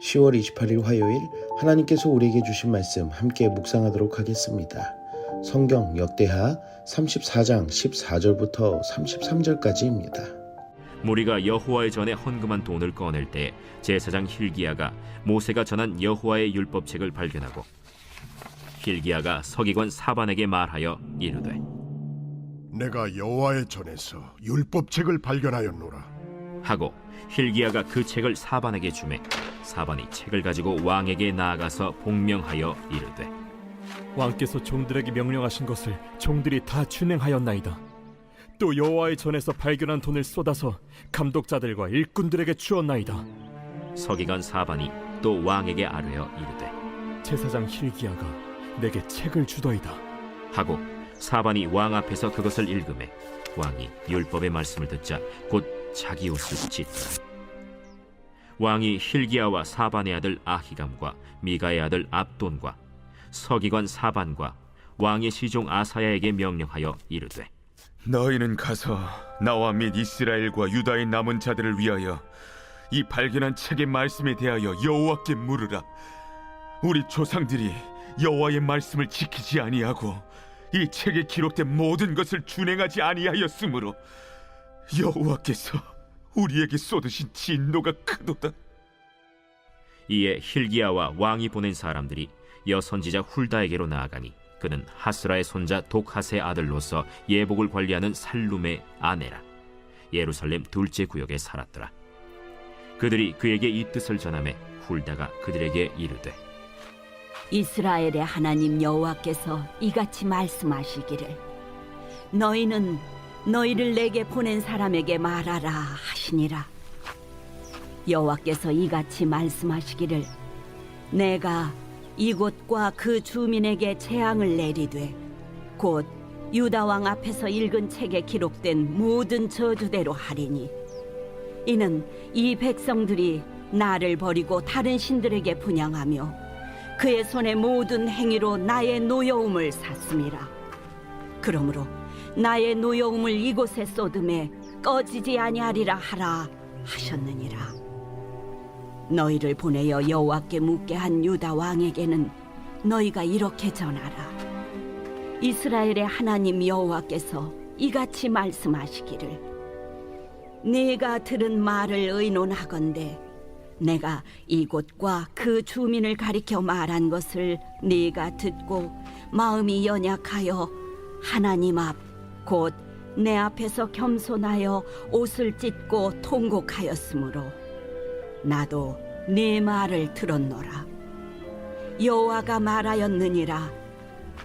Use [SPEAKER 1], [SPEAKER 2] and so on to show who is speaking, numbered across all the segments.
[SPEAKER 1] 10월 28일 화요일 하나님께서 우리에게 주신 말씀 함께 묵상하도록 하겠습니다. 성경 역대하 34장 14절부터 33절까지입니다.
[SPEAKER 2] 무리가 여호와의 전에 헌금한 돈을 꺼낼 때 제사장 힐기야가 모세가 전한 여호와의 율법책을 발견하고 힐기야가 서기관 사반에게 말하여 이르되
[SPEAKER 3] 내가 여호와의 전에서 율법책을 발견하였노라.
[SPEAKER 2] 하고 힐기야가 그 책을 사반에게 주매 사반이 책을 가지고 왕에게 나아가서 복명하여 이르되
[SPEAKER 4] 왕께서 종들에게 명령하신 것을 종들이 다 준행하였나이다. 또 여호와의 전에서 발견한 돈을 쏟아서 감독자들과 일꾼들에게 주었나이다.
[SPEAKER 2] 서기관 사반이 또 왕에게 아뢰어 이르되
[SPEAKER 4] 제사장 힐기야가 내게 책을 주더이다.
[SPEAKER 2] 하고 사반이 왕 앞에서 그것을 읽음에 왕이 율법의 말씀을 듣자 곧 자기 옷을 찢더라 왕이 힐기야와 사반의 아들 아히감과 미가의 아들 압돈과 서기관 사반과 왕의 시종 아사야에게 명령하여 이르되
[SPEAKER 5] 너희는 가서 나와 및 이스라엘과 유다의 남은 자들을 위하여 이 발견한 책의 말씀에 대하여 여호와께 물으라. 우리 조상들이 여호와의 말씀을 지키지 아니하고 이 책에 기록된 모든 것을 준행하지 아니하였으므로 여호와께서 우리에게 쏟으신 진노가 크도다.
[SPEAKER 2] 이에 힐기야와 왕이 보낸 사람들이 여선지자 훌다에게로 나아가니 그는 하스라의 손자 독하스의 아들로서 예복을 관리하는 살룸의 아내라 예루살렘 둘째 구역에 살았더라 그들이 그에게 이 뜻을 전하매 훌다가 그들에게 이르되
[SPEAKER 6] 이스라엘의 하나님 여호와께서 이같이 말씀하시기를 너희는 너희를 내게 보낸 사람에게 말하라 하시니라 여호와께서 이같이 말씀하시기를 내가 이곳과 그 주민에게 재앙을 내리되 곧 유다 왕 앞에서 읽은 책에 기록된 모든 저주대로 하리니 이는 이 백성들이 나를 버리고 다른 신들에게 분양하며 그의 손의 모든 행위로 나의 노여움을 샀음이라. 그러므로 나의 노여움을 이곳에 쏟음에 꺼지지 아니하리라 하라 하셨느니라. 너희를 보내어 여호와께 묻게 한 유다 왕에게는 너희가 이렇게 전하라. 이스라엘의 하나님 여호와께서 이같이 말씀하시기를 네가 들은 말을 의논하건대 내가 이곳과 그 주민을 가리켜 말한 것을 네가 듣고 마음이 연약하여 하나님 앞 곧 내 앞에서 겸손하여 옷을 찢고 통곡하였으므로 나도 네 말을 들었노라 여호와가 말하였느니라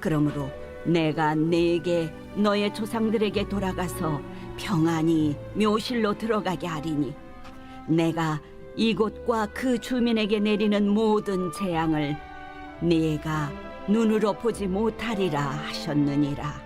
[SPEAKER 6] 그러므로 내가 네게 너의 조상들에게 돌아가서 평안히 묘실로 들어가게 하리니 내가 이곳과 그 주민에게 내리는 모든 재앙을 네가 눈으로 보지 못하리라 하셨느니라.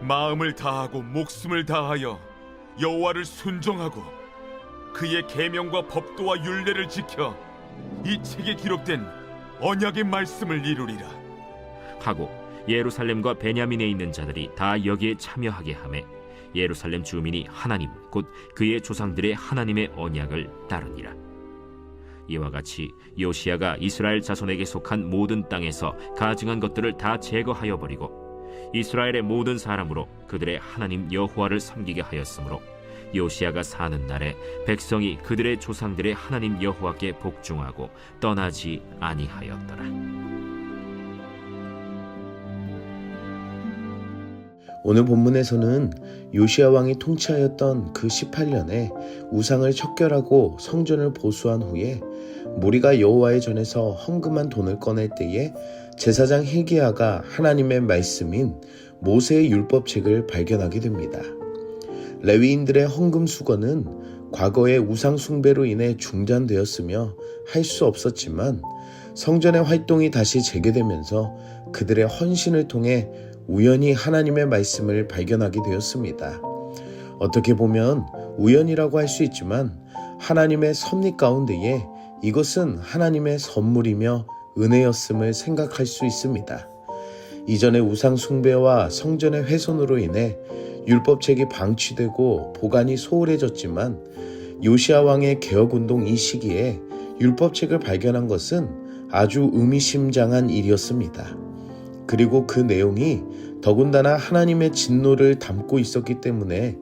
[SPEAKER 5] 마음을 다하고 목숨을 다하여 여호와를 순종하고 그의 계명과 법도와 율례를 지켜 이 책에 기록된 언약의 말씀을 이루리라.
[SPEAKER 2] 하고 예루살렘과 베냐민에 있는 자들이 다 여기에 참여하게 하매 예루살렘 주민이 하나님 곧 그의 조상들의 하나님의 언약을 따르니라 이와 같이 요시야가 이스라엘 자손에게 속한 모든 땅에서 가증한 것들을 다 제거하여 버리고 이스라엘의 모든 사람으로 그들의 하나님 여호와를 섬기게 하였으므로 요시야가 사는 날에 백성이 그들의 조상들의 하나님 여호와께 복종하고 떠나지 아니하였더라.
[SPEAKER 1] 오늘 본문에서는 요시아 왕이 통치하였던 그 18년에 우상을 척결하고 성전을 보수한 후에 무리가 여호와의 전에서 헌금한 돈을 꺼낼 때에 제사장 힐기야가 하나님의 말씀인 모세의 율법책을 발견하게 됩니다. 레위인들의 헌금 수거는 과거의 우상 숭배로 인해 중단되었으며 할 수 없었지만 성전의 활동이 다시 재개되면서 그들의 헌신을 통해 우연히 하나님의 말씀을 발견하게 되었습니다. 어떻게 보면 우연이라고 할 수 있지만 하나님의 섭리 가운데에 이것은 하나님의 선물이며 은혜였음을 생각할 수 있습니다. 이전의 우상 숭배와 성전의 훼손으로 인해 율법책이 방치되고 보관이 소홀해졌지만 요시아 왕의 개혁 운동 이 시기에 율법책을 발견한 것은 아주 의미심장한 일이었습니다. 그리고 그 내용이 더군다나 하나님의 진노를 담고 있었기 때문에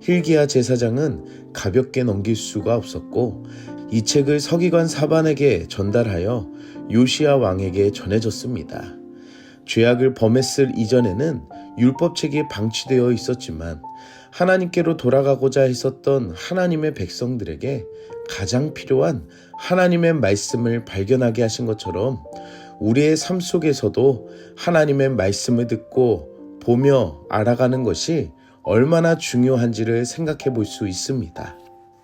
[SPEAKER 1] 힐기야 제사장은 가볍게 넘길 수가 없었고 이 책을 서기관 사반에게 전달하여 요시아 왕에게 전해졌습니다. 죄악을 범했을 이전에는 율법책이 방치되어 있었지만 하나님께로 돌아가고자 했었던 하나님의 백성들에게 가장 필요한 하나님의 말씀을 발견하게 하신 것처럼 우리의 삶 속에서도 하나님의 말씀을 듣고 보며 알아가는 것이 얼마나 중요한지를 생각해 볼 수 있습니다.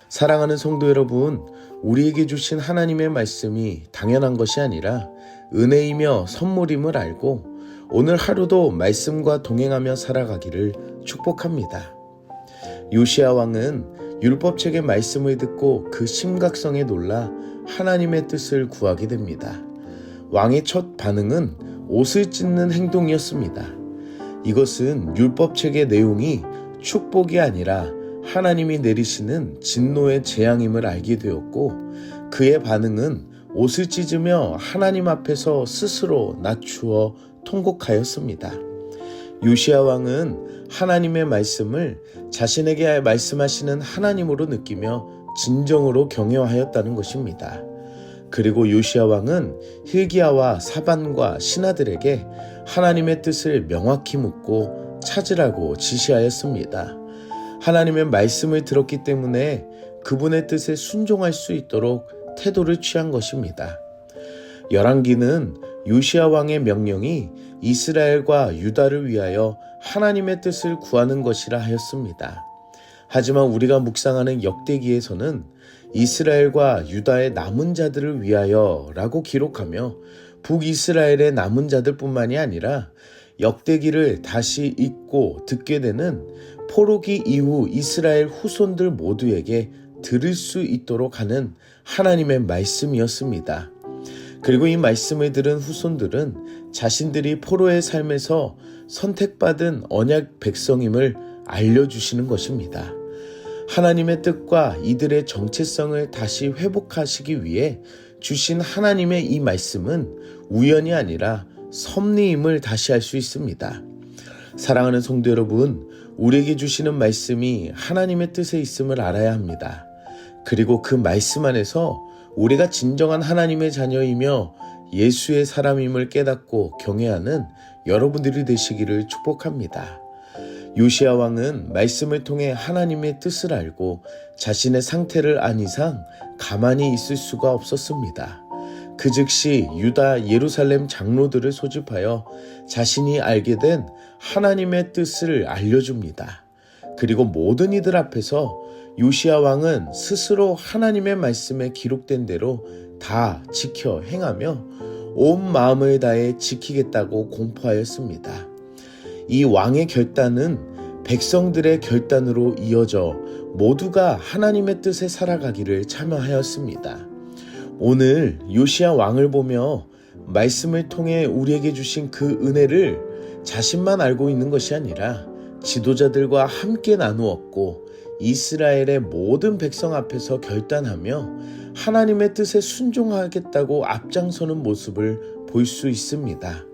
[SPEAKER 1] 사랑하는 성도 여러분, 우리에게 주신 하나님의 말씀이 당연한 것이 아니라 은혜이며 선물임을 알고 오늘 하루도 말씀과 동행하며 살아가기를 축복합니다. 요시아 왕은 율법책의 말씀을 듣고 그 심각성에 놀라 하나님의 뜻을 구하게 됩니다. 왕의 첫 반응은 옷을 찢는 행동이었습니다. 이것은 율법책의 내용이 축복이 아니라 하나님이 내리시는 진노의 재앙임을 알게 되었고 그의 반응은 옷을 찢으며 하나님 앞에서 스스로 낮추어 통곡하였습니다. 요시아 왕은 하나님의 말씀을 자신에게 말씀하시는 하나님으로 느끼며 진정으로 경외하였다는 것입니다. 그리고 요시아 왕은 힐기야와 사반과 신하들에게 하나님의 뜻을 명확히 묻고 찾으라고 지시하였습니다. 하나님의 말씀을 들었기 때문에 그분의 뜻에 순종할 수 있도록 태도를 취한 것입니다. 열왕기는 요시아 왕의 명령이 이스라엘과 유다를 위하여 하나님의 뜻을 구하는 것이라 하였습니다. 하지만 우리가 묵상하는 역대기에서는 이스라엘과 유다의 남은 자들을 위하여라고 기록하며 북이스라엘의 남은 자들뿐만이 아니라 역대기를 다시 읽고 듣게 되는 포로기 이후 이스라엘 후손들 모두에게 들을 수 있도록 하는 하나님의 말씀이었습니다. 그리고 이 말씀을 들은 후손들은 자신들이 포로의 삶에서 선택받은 언약 백성임을 알려주시는 것입니다. 하나님의 뜻과 이들의 정체성을 다시 회복하시기 위해 주신 하나님의 이 말씀은 우연이 아니라 섭리임을 다시 알 수 있습니다. 사랑하는 성도 여러분, 우리에게 주시는 말씀이 하나님의 뜻에 있음을 알아야 합니다. 그리고 그 말씀 안에서 우리가 진정한 하나님의 자녀이며 예수의 사람임을 깨닫고 경외하는 여러분들이 되시기를 축복합니다. 요시아 왕은 말씀을 통해 하나님의 뜻을 알고 자신의 상태를 안 이상 가만히 있을 수가 없었습니다. 그 즉시 유다 예루살렘 장로들을 소집하여 자신이 알게 된 하나님의 뜻을 알려줍니다. 그리고 모든 이들 앞에서 요시아 왕은 스스로 하나님의 말씀에 기록된 대로 다 지켜 행하며 온 마음을 다해 지키겠다고 공포하였습니다. 이 왕의 결단은 백성들의 결단으로 이어져 모두가 하나님의 뜻에 살아가기를 참여하였습니다. 오늘 요시아 왕을 보며 말씀을 통해 우리에게 주신 그 은혜를 자신만 알고 있는 것이 아니라 지도자들과 함께 나누었고 이스라엘의 모든 백성 앞에서 결단하며 하나님의 뜻에 순종하겠다고 앞장서는 모습을 볼 수 있습니다.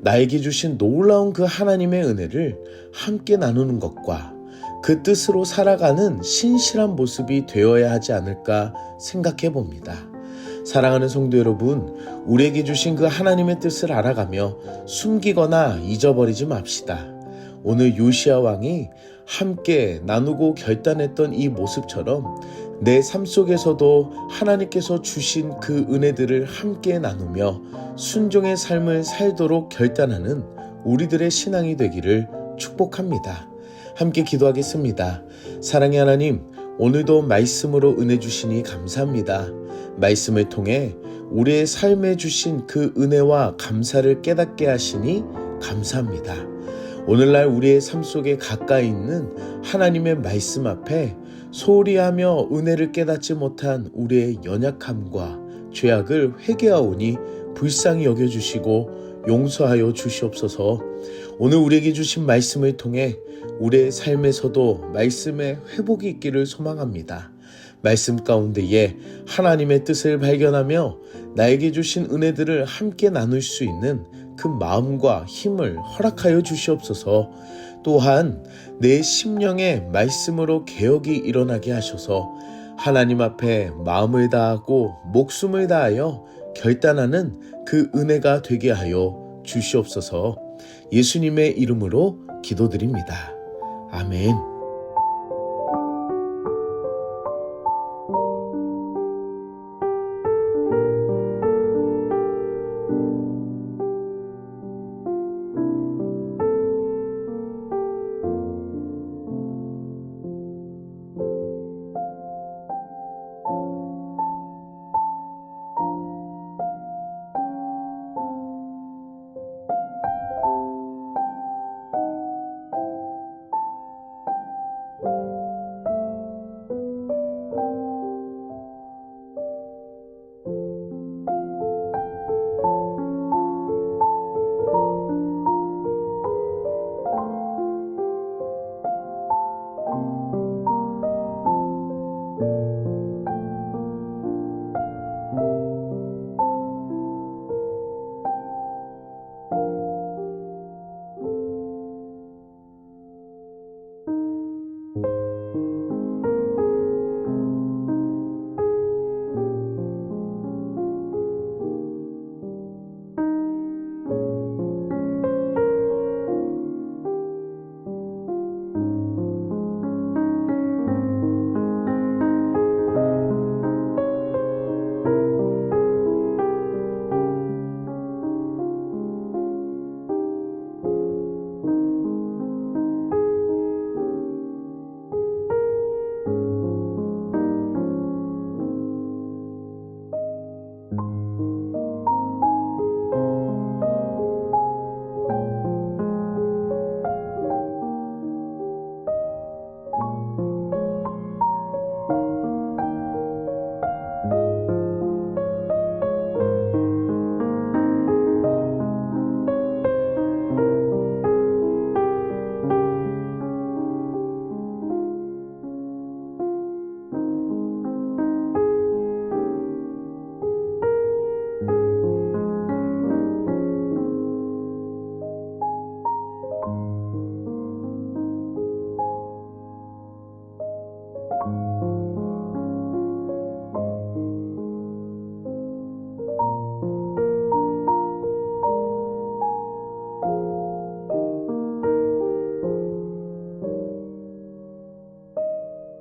[SPEAKER 1] 나에게 주신 놀라운 그 하나님의 은혜를 함께 나누는 것과 그 뜻으로 살아가는 신실한 모습이 되어야 하지 않을까 생각해 봅니다. 사랑하는 성도 여러분, 우리에게 주신 그 하나님의 뜻을 알아가며 숨기거나 잊어버리지 맙시다. 오늘 요시아 왕이 함께 나누고 결단했던 이 모습처럼 내 삶 속에서도 하나님께서 주신 그 은혜들을 함께 나누며 순종의 삶을 살도록 결단하는 우리들의 신앙이 되기를 축복합니다. 함께 기도하겠습니다. 사랑의 하나님, 오늘도 말씀으로 은혜 주시니 감사합니다. 말씀을 통해 우리의 삶에 주신 그 은혜와 감사를 깨닫게 하시니 감사합니다. 오늘날 우리의 삶 속에 가까이 있는 하나님의 말씀 앞에 소홀히 하며 은혜를 깨닫지 못한 우리의 연약함과 죄악을 회개하오니 불쌍히 여겨주시고 용서하여 주시옵소서 오늘 우리에게 주신 말씀을 통해 우리의 삶에서도 말씀의 회복이 있기를 소망합니다. 말씀 가운데에 하나님의 뜻을 발견하며 나에게 주신 은혜들을 함께 나눌 수 있는 그 마음과 힘을 허락하여 주시옵소서. 또한 내 심령의 말씀으로 개혁이 일어나게 하셔서 하나님 앞에 마음을 다하고 목숨을 다하여 결단하는 그 은혜가 되게 하여 주시옵소서. 예수님의 이름으로 기도드립니다. 아멘.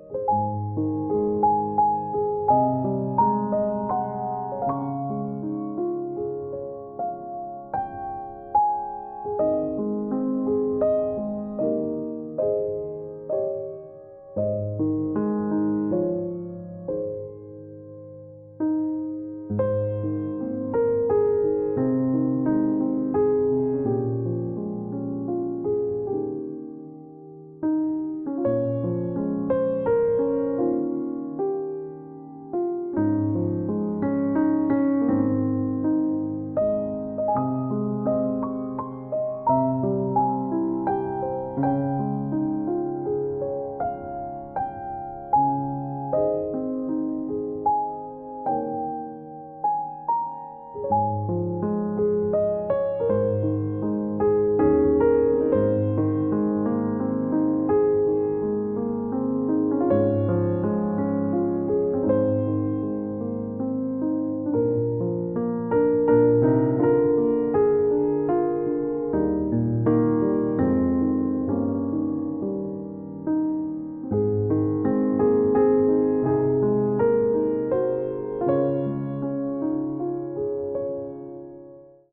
[SPEAKER 1] you